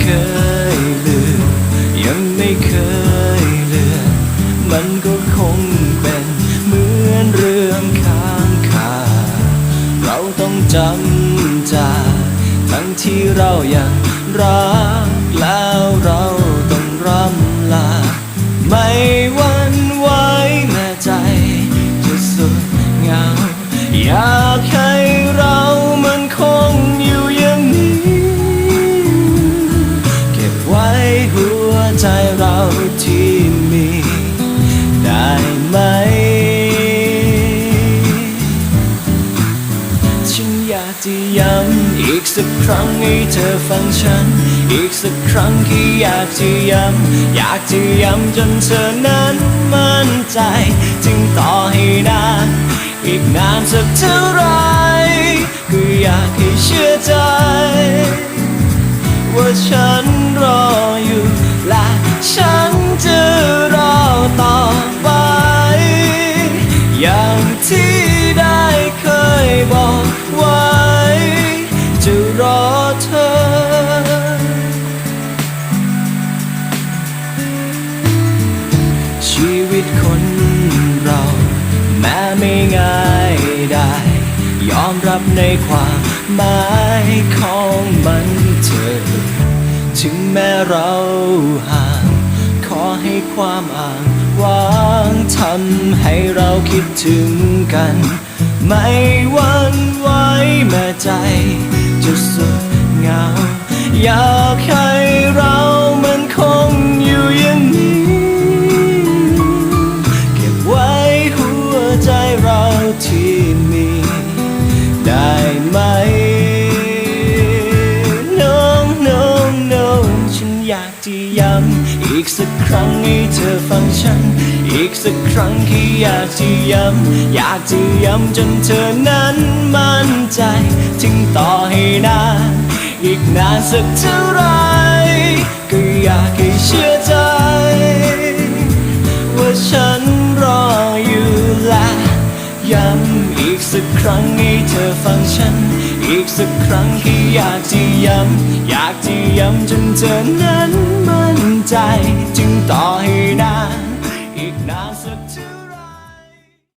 เคยลืมยังไม่เคยเลือนมันก็คงเป็นเหมือนเรื่องค้างคาเราต้องจำจาทั้งที่เรายังรัก จะย้ำอีกสักครั้งให้เธอฟังฉัน อีกสักครั้งที่อยากจะย้ำอยากจะย้ำจนเธอนั้นมั่นใจจึงต่อให้นานอีกนานสักเท่าไหรก็อยากให้เชื่อใจ ว่าฉันรออยู่และฉันจะ คนเรา แม้ไม่ง่ายได้ ยอมรับในความหมายของมันเถอะถึงแม้เราห่าง ขอให้ความอ่างวางทำให้เราคิดถึงกัน ไม่หวันไหวแม้ใจจะสุดเหงาอยากให้ อีกสักครั้งให้เธอฟังฉัน อีกสักครั้งที่อยากจะย้ำอยากจะย้ำจนเธอนั้นมั่นใจ ถึงต่อให้นานอีกนานสักเท่าไรก็อยากให้เชื่อใจ ว่าฉันรออยู่และย้ำอีกสักครั้งให้เธอฟังฉัน อีกสักครั้งก็อยากที่ย้ำอยากที่ย้ำจนเธอนั้นมั่นใจ จึงต่อให